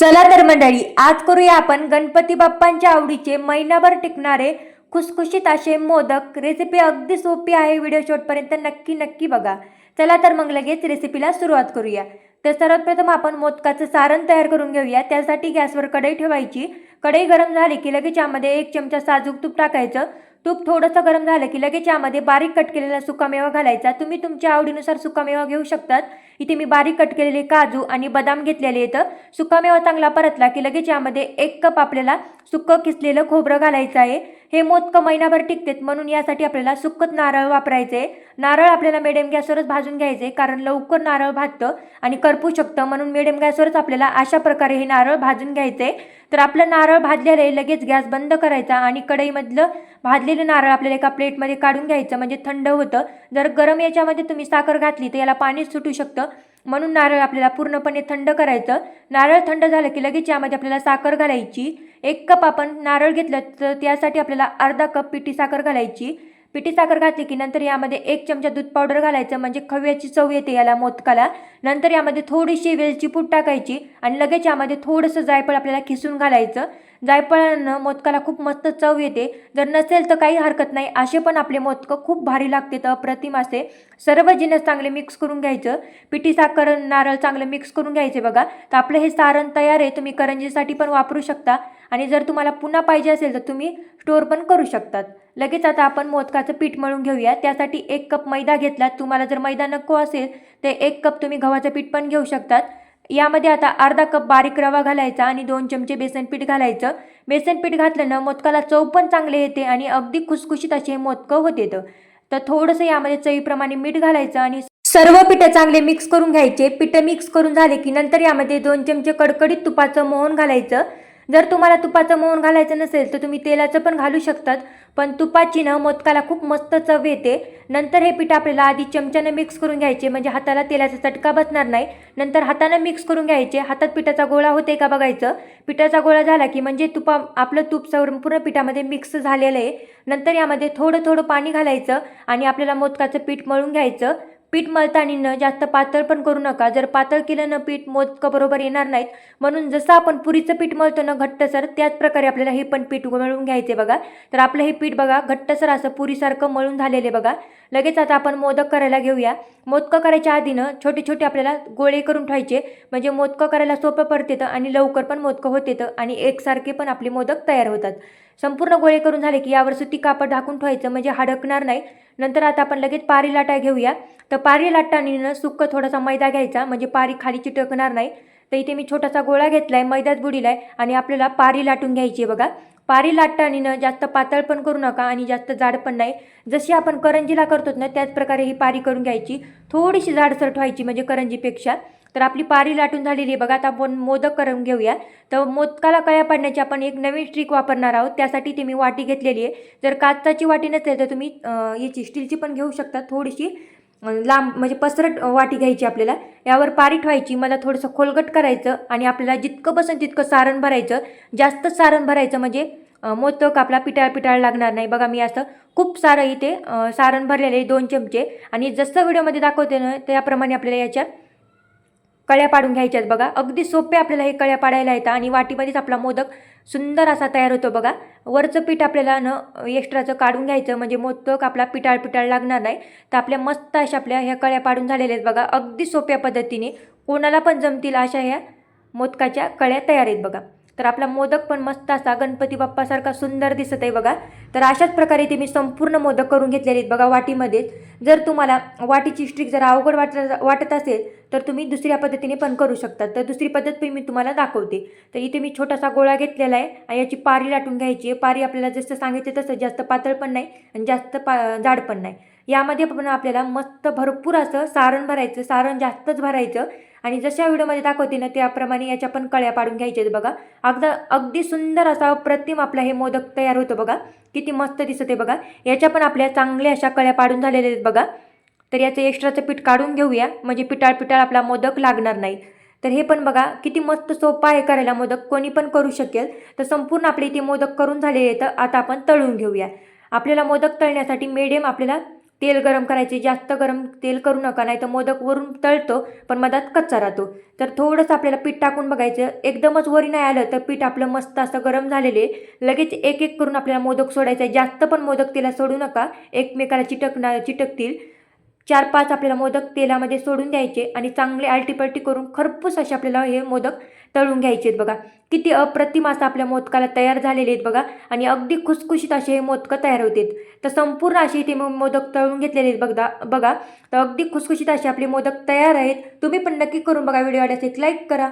चला तर मंडळी आज करूया आपण गणपती बाप्पांच्या आवडीचे महिनाभर टिकणारे खुसखुशीत असे मोदक. रेसिपी अगदी सोपी आहे व्हिडिओ शेवटपर्यंत नक्की नक्की बघा. चला तर मग लगेच रेसिपीला सुरुवात करूया. तर सर्वात प्रथम आपण मोदकाचं सारण तयार करून घेऊया. त्यासाठी गॅसवर कढई ठेवायची. कढई गरम झाली की लगेच यामध्ये एक चमचा साजूक तूप टाकायचं. तूप थोडंसं गरम झालं की लगेच यामध्ये बारीक कट केलेला सुकामेवा घालायचा. तुम्ही तुमच्या आवडीनुसार सुकामेवा घेऊ शकतात. इथे मी बारीक कट केलेले काजू आणि बदाम घेतलेले आहेत. सुकामेवा चांगला परतला की लगेच यामध्ये एक कप आपल्याला सुक्कं किसलेलं खोबरं घालायचं आहे. हे मोदकं महिनाभर टिकतेत म्हणून यासाठी आपल्याला सुक्कत नारळ वापरायचे. आहे नारळ आपल्याला मिडियम गॅसवरच भाजून घ्यायचे कारण लवकर नारळ भाजतं आणि करपू शकतं. म्हणून मिडियम गॅसवरच आपल्याला अशा प्रकारे हे नारळ भाजून घ्यायचे. तर आपलं नारळ नारळ भाजलेले लगेच गॅस बंद करायचा आणि कढईमधलं भाजलेलं नारळ आपल्याला एका प्लेटमध्ये काढून घ्यायचं. म्हणजे थंड होतं. जर गरम याच्यामध्ये तुम्ही साखर घातली तर याला पाणी सुटू शकतं. म्हणून नारळ आपल्याला पूर्णपणे थंड करायचं. नारळ थंड झालं की लगेच यामध्ये आपल्याला साखर घालायची. एक कप आपण नारळ घेतलं तर त्यासाठी आपल्याला अर्धा कप पिठी साखर घालायची. पिठी साखर घातली की नंतर यामध्ये एक चमचा दूध पावडर घालायचं म्हणजे खव्याची चव येते याला मोदकाला. नंतर यामध्ये थोडीशी वेलची पूड टाकायची आणि लगेच यामध्ये थोडंसं जायफळ आपल्याला खिसून घालायचं. जायफळानं मोदकाला खूप मस्त चव येते. जर नसेल तर काही हरकत नाही असे पण आपले मोदकं खूप भारी लागते तर अप्रतिम असे. सर्व जिनस चांगले मिक्स करून घ्यायचं. पिठी साखर नारळ चांगलं मिक्स करून घ्यायचे बघा. तर आपलं हे सारण तयार आहे तुम्ही करंजीसाठी पण वापरू शकता. आणि जर तुम्हाला पुन्हा पाहिजे असेल तर तुम्ही स्टोअर पण करू शकतात. लगेच आता आपण मोदकाचं पीठ मळून घेऊया. त्यासाठी एक कप मैदा घेतला. तुम्हाला जर मैदा नको असेल तर एक कप तुम्ही गव्हाचं पीठ पण घेऊ शकतात. यामध्ये आता अर्धा कप बारीक रवा घालायचा आणि दोन चमचे बेसन पीठ घालायचं. बेसन पीठ घातल्यानं मोदकाला चव पण चांगले येते आणि अगदी खुसखुशीत असे मोदकं होते तर थोडंसं यामध्ये चवीप्रमाणे मीठ घालायचं आणि सर्व पिठं चांगले मिक्स करून घ्यायचे. पिठं मिक्स करून झाले की नंतर यामध्ये दोन चमचे कडकडीत तुपाचं मोहन घालायचं. जर तुम्हाला तुपाचं मोहन घालायचं नसेल तर तुम्ही तेलाचं पण घालू शकतात. पण तुपाची ना मोदकाला खूप मस्त चव येते. नंतर हे पीठ आपल्याला आधी चमच्यानं मिक्स करून घ्यायचे. म्हणजे हाताला तेलाचा चटका बसणार नाही. नंतर हातानं मिक्स करून घ्यायचे. हातात पिठाचा गोळा होते का बघायचं. पिठाचा गोळा झाला की म्हणजे तुपा आपलं तूप संपूर्ण पिठामध्ये मिक्स झालेलं आहे. नंतर यामध्ये थोडं थोडं पाणी घालायचं आणि आपल्याला मोदकाचं पीठ मळून घ्यायचं. पीठ मळताना न जास्त पातळ पण करू नका. जर पातळ केलं ना पीठ मोदकं बरोबर येणार नाहीत म्हणून जसं आपण पुरीचं पीठ मळतो ना घट्टसर त्याच प्रकारे आपल्याला हे पण पीठ मळून घ्यायचे बघा. तर आपलं हे पीठ बघा घट्टसर असं पुरीसारखं मळून झालेले बघा. लगेच आता आपण मोदक करायला घेऊया. मोदकं करायच्या आधीनं छोटे छोटे आपल्याला गोळे करून ठेवायचे. म्हणजे मोदकं करायला सोपं पडते आणि लवकर पण मोदकं होते आणि एकसारखे पण आपले मोदक तयार होतात. संपूर्ण गोळे करून झाले की यावर सुती कापड ढाकून ठेवायचं म्हणजे हडकणार नाही. नंतर आता आपण लगेच पारी लाटा घेऊया. तर पारी लाटाने सुक्क थोडासा मैदा घ्यायचा म्हणजे पारी खाली चिटकणार नाही. तर इथे मी छोटासा गोळा घेतला आहे मैद्यात बुडीला आहे आणि आपल्याला पारी लाटून घ्यायची आहे बघा. पारी लाटताना जास्त पातळ पण करू नका आणि जास्त जाड पण नाही. जशी आपण करंजीला करतो ना त्याच प्रकारे ही पारी करून घ्यायची. थोडीशी जाडसर ठेवायची म्हणजे करंजीपेक्षा. तर आपली पारी लाटून झालेली आहे. बघा आता आपण मोदक करून घेऊया. तर मोदकाला कळ्या पाडण्याची आपण एक नवीन ट्रिक वापरणार आहोत. त्यासाठी ती मी वाटी घेतलेली आहे. जर काचाची वाटी नसेल तर तुम्ही याची स्टीलची पण घेऊ शकता. थोडीशी लांब म्हणजे पसरट वाटी घ्यायची आपल्याला. यावर पारी ठेवायची. मला थोडंसं खोलगट करायचं आणि आपल्याला जितकं बसून तितकं सारण भरायचं. जास्त सारण भरायचं म्हणजे मोदक आपला पिटाळ पिटाळ लागणार नाही. बघा मी असं खूप सारं इथे सारण भरलेलं आहे. दोन चमचे. आणि जसं व्हिडिओमध्ये दाखवते ना त्याप्रमाणे आपल्याला याच्यात कळ्या पाडून घ्यायच्यात बघा. अगदी सोपे आपल्याला हे कळ्या पाडायला येतात आणि वाटीमध्येच आपला मोदक सुंदर असा तयार होतो बघा. वरचं पीठ आपल्याला न एक्स्ट्राचं काढून घ्यायचं म्हणजे मोदक आपला पिटाळ पिटाळ लागणार नाही. तर आपल्या मस्त अशा आपल्या ह्या कळ्या पाडून झालेल्या आहेत बघा. अगदी सोप्या पद्धतीने कोणाला पण जमतील अशा ह्या मोदकाच्या कळ्या तयार आहेत बघा. तर आपला मोदक पण मस्त असा गणपती बाप्पासारखा सुंदर दिसत आहे बघा. तर अशाच प्रकारे ते मी संपूर्ण मोदक करून घेतलेले आहेत बघा वाटीमध्येच. जर तुम्हाला वाटीची स्ट्रिक जर अवघड वाटत वाटत असेल तर तुम्ही दुसऱ्या पद्धतीने पण करू शकता. तर दुसरी पद्धत पण मी तुम्हाला दाखवते. तर इथे मी छोटासा गोळा घेतलेला आहे आणि याची पारी लाटून घ्यायची आहे. पारी आपल्याला जसं सांगितलं तसं जास्त पातळ पण नाही आणि जास्त पा जाड पण नाही. यामध्ये पण आपल्याला मस्त भरपूर असं सारण भरायचं सारण जास्तच भरायचं. आणि जशा व्हिडिओमध्ये दाखवते ना त्याप्रमाणे याच्या पण कळ्या पाडून घ्यायच्या आहेत बघा. अगदा अगदी सुंदर असा प्रतिम आपला हे मोदक तयार होतं बघा. किती मस्त दिसत आहे बघा. याच्या पण आपल्या चांगल्या अशा कळ्या पाडून झालेल्या आहेत बघा. तर याचं एक्स्ट्राचं पीठ काढून घेऊया. म्हणजे पिटाळ पिटाळ आपला मोदक लागणार नाही. तर हे पण बघा किती मस्त सोपा आहे करायला मोदक. कोणी पण करू शकेल. तर संपूर्ण आपले इथे मोदक करून झालेले तर आता आपण तळून घेऊया. आपल्याला मोदक तळण्यासाठी मिडियम आपल्याला तेल गरम करायचे जास्त गरम तेल करू नका नाही तर मोदक वरून तळतो पण मधात कच्चा राहतो. तर थोडंसं आपल्याला पीठ टाकून बघायचं. एकदमच वरी नाही आलं तर पीठ आपलं मस्त असं गरम झालेले. लगेच एक एक करून आपल्याला मोदक सोडायचं. आहे जास्त पण मोदक तेला सोडू नका. एकमेकाला चिटकणार चिटकतील. चार पाच आपल्याला मोदक तेलामध्ये सोडून द्यायचे आणि चांगले आलटीपलटी करून खरपूस असे आपल्याला हे मोदक तळून घ्यायचे आहेत बघा. किती अप्रतिम असं आपल्या मोदकाला तयार झालेले आहेत बघा आणि अगदी खुसखुशीत असे हे मोदकं तयार होतात तर संपूर्ण असे इथे मोदक तळून घेतलेले आहेत बघा बघा. तर अगदी खुसखुशीत असे आपले मोदक तयार आहेत. तुम्ही पण नक्की करून बघा व्हिडिओ आवडल्यास एक लाईक करा.